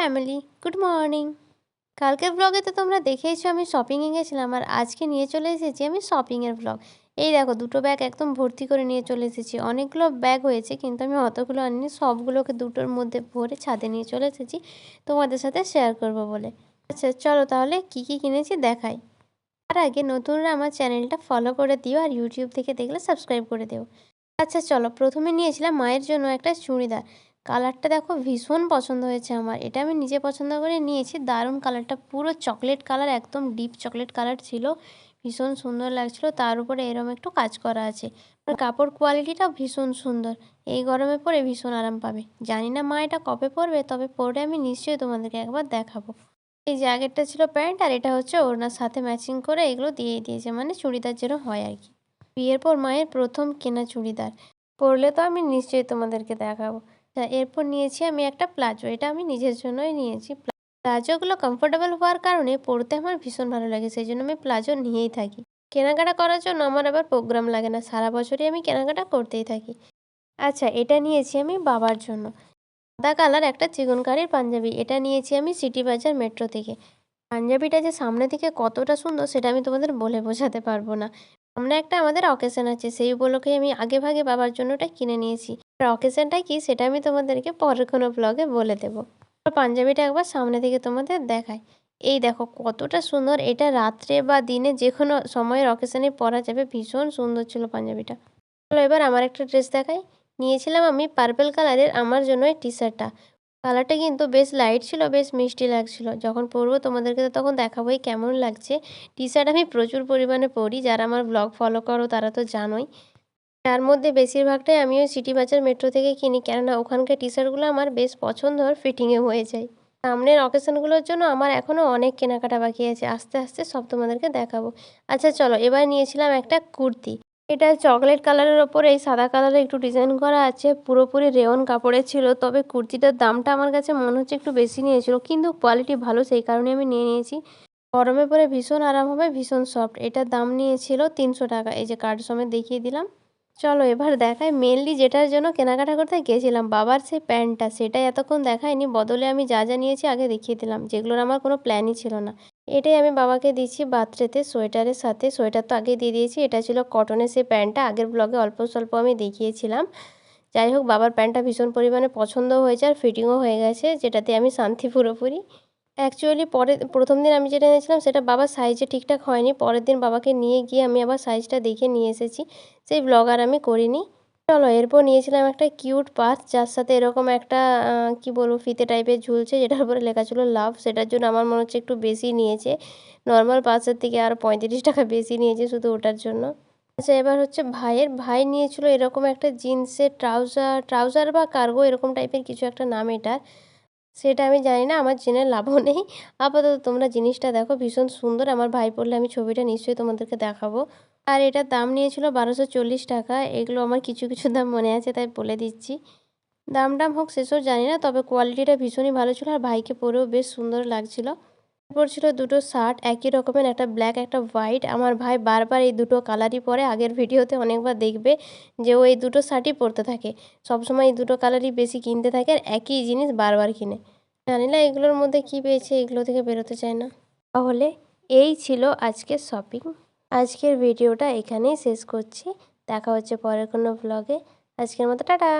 Family good morning কালকের ব্লগে তো তোমরা দেখেইছো, আমি শপিংয়ে গেছিলাম আর আজকে নিয়ে চলে এসেছি আমি শপিংয়ের ব্লগ এই দেখো, দুটো ব্যাগ একদম ভর্তি করে নিয়ে চলে এসেছি। অনেকগুলো ব্যাগ হয়েছে, কিন্তু আমি অতগুলো আনিনি, সবগুলোকে দুটোর মধ্যে ভরে ছাদে নিয়ে চলে এসেছি। তোমাদের সাথে শেয়ার করব বলে। আচ্ছা চলো তাহলে কি কি কিনেছি দেখাই। তার আগে নতুনরা আমার চ্যানেলটা ফলো করে দিও আর ইউটিউব থেকে দেখলে সাবস্ক্রাইব করে দিও। আচ্ছা চলো, প্রথমে নিয়েছিলাম মায়ের জন্য একটা চুড়িদার। কালারটা দেখো ভীষণ পছন্দ হয়েছে আমার। এটা আমি নিজে পছন্দ করে নিয়েছি। দারুণ কালারটা, পুরো চকলেট কালার, একদম ডিপ চকলেট কালার ছিল। ভীষণ সুন্দর লাগছিল। তার উপরে এরম একটু কাজ করা আছে। কাপড় কোয়ালিটিটাও ভীষণ সুন্দর। এই গরমে পরে ভীষণ আরাম পাবে। জানি না মা এটা কবে পরবে, তবে পরে আমি নিশ্চয়ই তোমাদেরকে একবার দেখাবো। এই জ্যাকেটটা ছিল প্যান্ট আর এটা হচ্ছে ওড়নার সাথে ম্যাচিং করে এগুলো দিয়েই দিয়েছে। মানে চুড়িদার যেরকম হয় আর কি। বিয়ের পর মায়ের প্রথম কেনা চুড়িদার। পরলে তো আমি নিশ্চয়ই তোমাদেরকে দেখাবো। এরপর নিয়েছি আমি একটা প্লাজো। এটা আমি নিজের জন্যই নিয়েছি। প্লাজোগুলো কমফোর্টেবল হওয়ার কারণে পরতে আমার ভীষণ ভালো লাগে সেই জন্য আমি প্লাজো নিয়েই থাকি। কেনাকাটা করার জন্য আমার আবার প্রোগ্রাম লাগে না, সারা বছরই আমি কেনাকাটা করতেই থাকি। আচ্ছা এটা নিয়েছি আমি বাবার জন্য। সাদা কালার একটা চিকনকারির পাঞ্জাবি। এটা নিয়েছি আমি সিটি বাজার মেট্রো থেকে। পাঞ্জাবিটা যে সামনে থেকে কতটা সুন্দর সেটা আমি তোমাদের বলে বোঝাতে পারব না। সামনে একটা আমাদের অকেশন আছে, সেই উপলক্ষে আমি আগে ভাগে বাবার জন্য ওটা কিনে নিয়েছি। আর অকেশনটা কি সেটা আমি তোমাদেরকে পরের কোনো ব্লগে বলে দেবো। পাঞ্জাবিটা একবার সামনে থেকে তোমাদের দেখায় এই দেখো কতটা সুন্দর, এটা রাত্রে বা দিনে যে কোনো সময়ের অকেশনে পরা যাবে। ভীষণ সুন্দর ছিল পাঞ্জাবিটা। চলো এবার আমার একটা ড্রেস দেখাই। নিয়েছিলাম আমি পার্পেল কালারের আমার জন্য এই টি শার্টটা কালারটা কিন্তু বেশ লাইট ছিল, বেশ মিষ্টি লাগছিল। যখন পরবো তোমাদেরকে তো তখন দেখাবোই কেমন লাগছে। টি শার্ট আমি প্রচুর পরিমাণে পরি, যারা আমার ব্লগ ফলো করো তারা তো জানোই। তার মধ্যে বেশিরভাগটাই আমি ওই সিটি বাজার মেট্রো থেকে কিনি, কেননা ওখানকার টি শার্টগুলো আমার বেশ পছন্দ আর ফিটিংয়ে হয়ে যায়। সামনের অকেশনগুলোর জন্য আমার এখনও অনেক কেনাকাটা বাকি আছে, আস্তে আস্তে সব তোমাদেরকে দেখাবো। আচ্ছা চলো, এবার নিয়েছিলাম একটা কুর্তি। এটা চকলেট কালারের ওপরে, এই সাদা কালারে একটু ডিজাইন করা আছে। পুরোপুরি রেওন কাপড়ের ছিল, তবে কুর্তিটার দামটা আমার কাছে মনে হচ্ছে একটু বেশি নিয়েছিল, কিন্তু কোয়ালিটি ভালো সেই কারণে আমি নিয়ে নিয়েছি। গরমে পরে ভীষণ আরাম হবে, ভীষণ সফট। এটার দাম নিয়েছিল তিনশো টাকা, এই যে কার্ড সমেত দেখিয়ে দিলাম। চলো এবার দেখাই মেনলি যেটার জন্য কেনাকাটা করতে গেছিলাম, বাবার সেই প্যান্টটা, সেটাই এতক্ষণ দেখায়নি, বদলে আমি যা যা নিয়েছি আগে দেখিয়ে দিলাম, যেগুলোর আমার কোনো প্ল্যানই ছিল না। এটাই আমি বাবাকে দিচ্ছি বার্থডেতে সোয়েটারের সাথে। সোয়েটার তো আগে দিয়ে দিয়েছি। এটা ছিল কটনের সেই প্যান্টটা। আগের ব্লগে অল্প স্বল্প আমি দেখিয়েছিলাম। যাই হোক, বাবার প্যান্টটা ভীষণ পরিমাণে পছন্দ হয়েছে আর ফিটিংও হয়ে গেছে, যেটাতে আমি শান্তি পুরোপুরি। অ্যাকচুয়ালি পরে প্রথম দিন আমি যেটা নিয়েছিলাম সেটা বাবার সাইজে ঠিকঠাক হয়নি। পরের দিন বাবাকে নিয়ে গিয়ে আমি আবার সাইজটা দেখে নিয়ে এসেছি। সেই ব্লগ আর আমি করিনি। চলো, এরপর নিয়েছিলাম একটা কিউট পার্স যার সাথে এরকম একটা কি বলব, ফিতে টাইপের ঝুলছে, যেটার উপরে লেখা ছিল লাভ সেটার জন্য আমার মনে হচ্ছে একটু বেশি নিয়েছে। নর্মাল পার্সের থেকে আর পঁয়ত্রিশ টাকা বেশি নিয়েছে শুধু ওটার জন্য। আচ্ছা এবার হচ্ছে ভাইয়ের, ভাই নিয়েছিল এরকম একটা জিন্সের ট্রাউজার ট্রাউজার বা কার্গো এরকম টাইপের কিছু একটা নাম এটার। সেটা আমি জানি না, আমার জেনে লাভও নেই। আপাতত তোমরা জিনিসটা দেখো, ভীষণ সুন্দর। আমার ভাই পড়লে আমি ছবিটা নিশ্চয়ই তোমাদেরকে দেখাবো। আর এটার দাম নিয়েছিল বারোশো চল্লিশ টাকা। এগুলো আমার কিছু কিছু দাম মনে আছে, তাই বলে দিচ্ছি। দাম টাম হোক, সেসব জানি না, তবে কোয়ালিটিটা ভীষণই ভালো ছিল আর ভাইকে পরেও বেশ সুন্দর লাগছিল। এরপর ছিল দুটো শার্ট, একই রকমের একটা ব্ল্যাক একটা হোয়াইট আমার ভাই বারবার এই দুটো কালারই পরে। আগের ভিডিওতে অনেকবার দেখবে যে ও এই দুটো শার্টই পরতে থাকে। সবসময় এই দুটো কালারই বেশি কিনতে থাকে আর একই জিনিস বারবার কিনে। জানি না এগুলোর মধ্যে কী পেয়েছে, এগুলো থেকে বেরোতে চায় না। তাহলে এই ছিল আজকের শপিং আজকের ভিডিওটা এখানেই শেষ করছি। দেখা হচ্ছে পরের কোনো ব্লগে আজকের মতো টাটা।